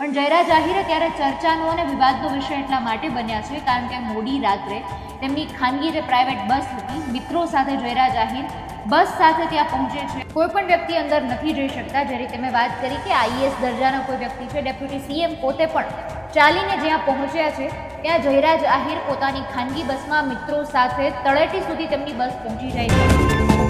પણ જયરા જાહેર ત્યારે ચર્ચાનો અને વિવાદનો વિષય એટલા માટે બન્યા છે, કારણ કે મોડી રાત્રે તેમની ખાનગી જે પ્રાઇવેટ બસ હતી, મિત્રો સાથે જયરા જાહીર બસ સાથે ત્યાં પહોંચે છે. કોઈ પણ વ્યક્તિ અંદર નથી જઈ શકતા જે રીતે મેં વાત કરી કે આઈએસ દરજાનો કોઈ વ્યક્તિ છે, ડેપ્યુટી સીએમ પોતે પણ ચાલીને જ્યાં પહોંચ્યા છે, ત્યાં જયરાજ આહિર પોતાની ખાનગી બસમાં મિત્રો સાથે તળેટી સુધી તેમની બસ પહોંચી જાય છે.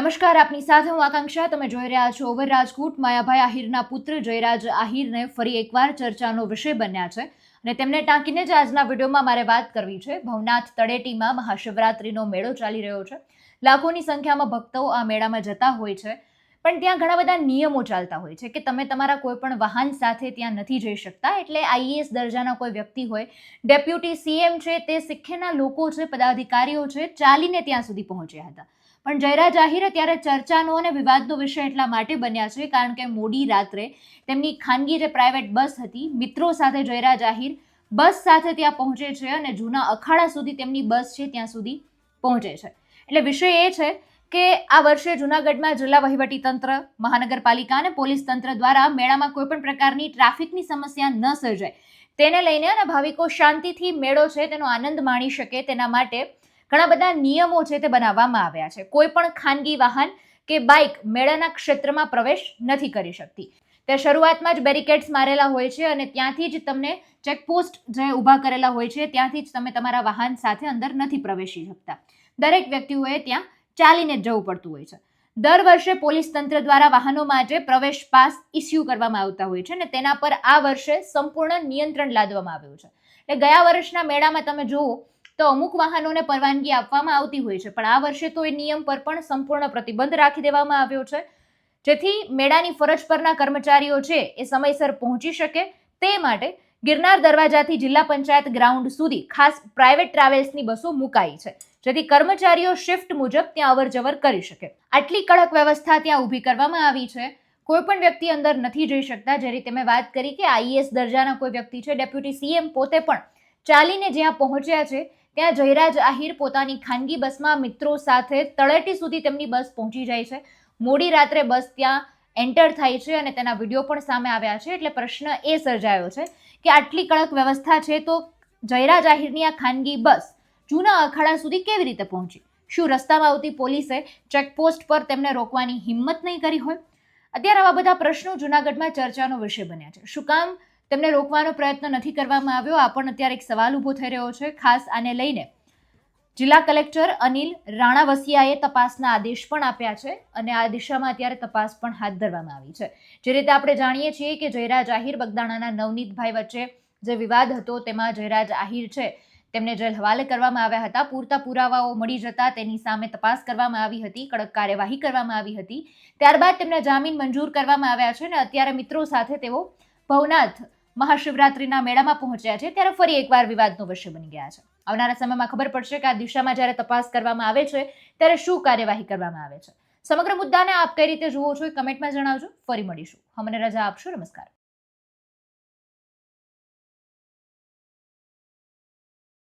નમસ્કાર, આપની સાથે હું આકાંક્ષા. તમે જોઈ રહ્યા છો ઓવર રાજકોટ. માયાભાઈ આહિરના પુત્ર જયરાજ આહિરને ફરી એકવાર ચર્ચાનો વિષય બન્યા છે અને તેમને ટાંકીને જ આજના વિડીયોમાં મારે વાત કરવી છે. ભવનાથ તળેટીમાં મહાશિવરાત્રિનો મેળો ચાલી રહ્યો છે. લાખોની સંખ્યામાં ભક્તો આ મેળામાં જતા હોય છે. પણ ત્યાં ઘણા બધા નિયમો ચાલતા હોય છે કે તમે તમારા કોઈ પણ વાહન સાથે ત્યાં નથી જઈ શકતા. એટલે આઈએએસ દરજાના કોઈ વ્યક્તિ હોય, ડેપ્યુટી સીએમ છે, તે સિક્ખેના લોકો છે, પદાધિકારીઓ છે, ચાલીને ત્યાં સુધી પહોંચ્યા હતા. પણ જયરા જાહેર ત્યારે ચર્ચાનો અને વિવાદનો વિષય એટલા માટે બન્યા છે કારણ કે મોડી રાત્રે તેમની ખાનગી જે પ્રાઇવેટ બસ હતી, મિત્રો સાથે જયરા જાહિર બસ સાથે ત્યાં પહોંચે છે અને જૂના અખાડા સુધી તેમની બસ છે ત્યાં સુધી પહોંચે છે. એટલે વિષય એ છે કે આ વર્ષે જૂનાગઢમાં જિલ્લા વહીવટી તંત્ર, મહાનગરપાલિકા અને પોલીસ તંત્ર દ્વારા મેળામાં કોઈપણ પ્રકારની ટ્રાફિકની સમસ્યા ન સર્જાય. તેને લઈને અને ભાવિકો શાંતિથી મેળો છે, તેનો આનંદ માણી શકે, તેના માટે ઘણા બધા નિયમો છે તે બનાવવામાં આવ્યા છે. કોઈ પણ ખાનગી વાહન કે બાઇક મેળાના ક્ષેત્રમાં પ્રવેશ નથી કરી શકતી. તે શરૂઆતમાં જ બેરિકેડ્સ મારેલા હોય છે અને ત્યાંથી જ તમને ચેકપોસ્ટ જે ઊભા કરેલા હોય છે, ત્યાંથી જ તમે તમારા વાહન સાથે અંદર નથી પ્રવેશી શકતા. દરેક વ્યક્તિઓએ ત્યાં ચાલીને જવું પડતું હોય છે. દર વર્ષે પોલીસ તંત્ર દ્વારા વાહનો માટે પ્રવેશ પાસ ઇસ્યુ કરવામાં આવતા હોય છે અને તેના પર આ વર્ષે સંપૂર્ણ નિયંત્રણ લાદવામાં આવ્યું છે. એટલે ગયા વર્ષના મેળામાં તમે જુઓ તો અમુક વાહનોને પરવાનગી આપવામાં આવતી હોય છે, પણ આ વર્ષે તો એ નિયમ પર પણ સંપૂર્ણ પ્રતિબંધ રાખી દેવામાં આવ્યો છે. જેથી મેળાની ફરજ પરના કર્મચારીઓ છે એ સમયસર પહોંચી શકે. તે માટે ગિરનાર દરવાજાથી જિલ્લા પંચાયત ગ્રાઉન્ડ સુધી ખાસ પ્રાઇવેટ ટ્રાવેલ્સની બસો મુકાઈ છે. જેથી કર્મચારીઓ શિફ્ટ મુજબ ત્યાં અવર જવર કરી શકે. આટલી કડક વ્યવસ્થા ત્યાં ઊભી કરવામાં આવી છે. કોઈ પણ વ્યક્તિ અંદર નથી જઈ શકતા જે રીતે મેં વાત કરી કે આઈએસ દરજાના કોઈ વ્યક્તિ છે, ડેપ્યુટી સીએમ પોતે પણ ચાલીને જ્યાં પહોંચ્યા છે, ત્યાં જયરાજ આહિર પોતાની ખાનગી બસમાં મિત્રો સાથે તળેટી સુધી તેમની બસ પહોંચી જાય છે. મોડી રાત્રે બસ ત્યાં એન્ટર થાય છે અને તેના વીડિયો પણ સામે આવ્યા છે. એટલે પ્રશ્ન એ સર્જાયો છે કે આટલી કડક વ્યવસ્થા છે તો જયરાજ આહિરની આ ખાનગી બસ જૂના અખાડા સુધી કેવી રીતે પહોંચી? શું રસ્તામાં આવતી પોલીસે ચેકપોસ્ટ પર તેમને રોકવાની હિંમત નહીં કરી હોય? અત્યારે આવા બધા પ્રશ્નો જૂનાગઢમાં ચર્ચાનો વિષય બન્યા છે. શું કામ તેમને રોકવાનો પ્રયત્ન નથી કરવામાં આવ્યો? આ પણ અત્યારે એક સવાલ ઊભો થઈ રહ્યો છે. ખાસ આને લઈને જિલ્લા કલેક્ટર અનિલ રાણાવસિયાએ તપાસના આદેશ પણ આપ્યા છે અને આ દિશામાં અત્યારે તપાસ પણ હાથ ધરવામાં આવી છે. જે રીતે આપણે જાણીએ છીએ કે જયરાજ આહિર બગદાણાના નવનીતભાઈ વચ્ચે જે વિવાદ હતો, તેમાં જયરાજ આહિર છે. તેમને જેલ હવાલે કરવામાં આવ્યા હતા. પૂરતા પુરાવાઓ મળી જતા તેની સામે તપાસ કરવામાં આવી હતી. કડક કાર્યવાહી કરવામાં આવી હતી. ત્યારબાદ તેમના જામીન મંજૂર કરવામાં આવ્યા છે અને અત્યારે મિત્રો સાથે તેઓ ભવનાથ મહાશિવરાત્રિના મેળામાં પહોંચ્યા છે. ત્યારે ફરી એકવાર વિવાદનો વિષય બની ગયા છે. આવનારા સમયમાં ખબર પડશે કે આ દિશામાં જ્યારે તપાસ કરવામાં આવે છે, ત્યારે શું કાર્યવાહી કરવામાં આવે છે. સમગ્ર મુદ્દાને આપ કઈ રીતે જુઓ છો એ કમેન્ટમાં જણાવજો. ફરી મળીશું. અમને રજા આપશો. નમસ્કાર.